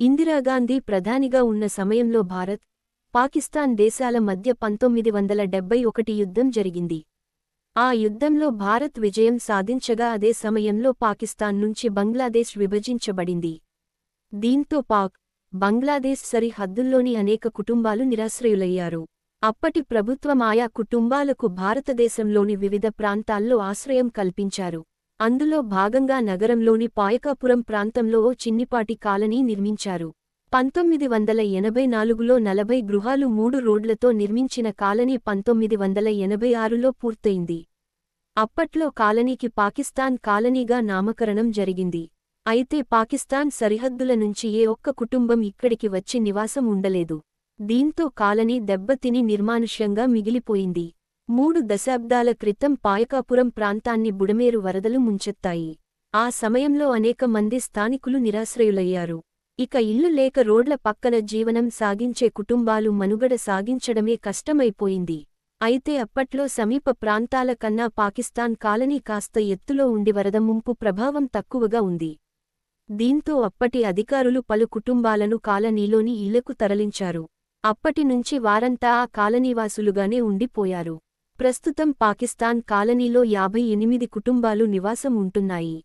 ఇందిరాగాంధీ ప్రధానిగా ఉన్న సమయంలో భారత్ పాకిస్తాన్ దేశాల మధ్య పంతొమ్మిది వందల డెబ్బై ఒకటి యుద్ధం జరిగింది. ఆ యుద్ధంలో భారత్ విజయం సాధించగా అదే సమయంలో పాకిస్తాన్ నుంచి బంగ్లాదేశ్ విభజించబడింది. దీంతో పాక్ బంగ్లాదేశ్ సరిహద్దుల్లోని అనేక కుటుంబాలు నిరాశ్రయులయ్యారు. అప్పటి ప్రభుత్వం ఆయా కుటుంబాలకు భారతదేశంలోని వివిధ ప్రాంతాల్లో ఆశ్రయం కల్పించారు. అందులో భాగంగా నగరంలోని పాయకాపురం ప్రాంతంలో ఓ చిన్నిపాటి కాలనీ నిర్మించారు. పంతొమ్మిది వందల ఎనభై నాలుగులో నలభై గృహాలు మూడు రోడ్లతో నిర్మించిన కాలనీ పంతొమ్మిది వందల ఎనభై ఆరులో పూర్తయింది. అప్పట్లో కాలనీకి పాకిస్తాన్ కాలనీగా నామకరణం జరిగింది. అయితే పాకిస్తాన్ సరిహద్దుల నుంచి ఏ ఒక్క కుటుంబం ఇక్కడికి వచ్చి నివాసం ఉండలేదు. దీంతో కాలనీ దెబ్బతిని నిర్మానుష్యంగా మిగిలిపోయింది. మూడు దశాబ్దాల క్రితం పాయకాపురం ప్రాంతాన్ని బుడమేరు వరదలు ముంచెత్తాయి. ఆ సమయంలో అనేక మంది స్థానికులు నిరాశ్రయులయ్యారు. ఇక ఇల్లు లేక రోడ్ల పక్కన జీవనం సాగించే కుటుంబాలు మనుగడ సాగించడమే కష్టమైపోయింది. అయితే అప్పట్లో సమీప ప్రాంతాల కన్నా పాకిస్తాన్ కాలనీ కాస్త ఎత్తులో ఉండి వరద ముంపు ప్రభావం తక్కువగా ఉంది. దీంతో అప్పటి అధికారులు పలు కుటుంబాలను కాలనీలోని ఇళ్ళకు తరలించారు. అప్పటినుంచి వారంతా ఆ కాలనీవాసులుగానే ఉండిపోయారు. ప్రస్తుతం పాకిస్తాన్ కాలనీలో యాభై ఎనిమిది కుటుంబాలు నివాసం ఉంటున్నాయి.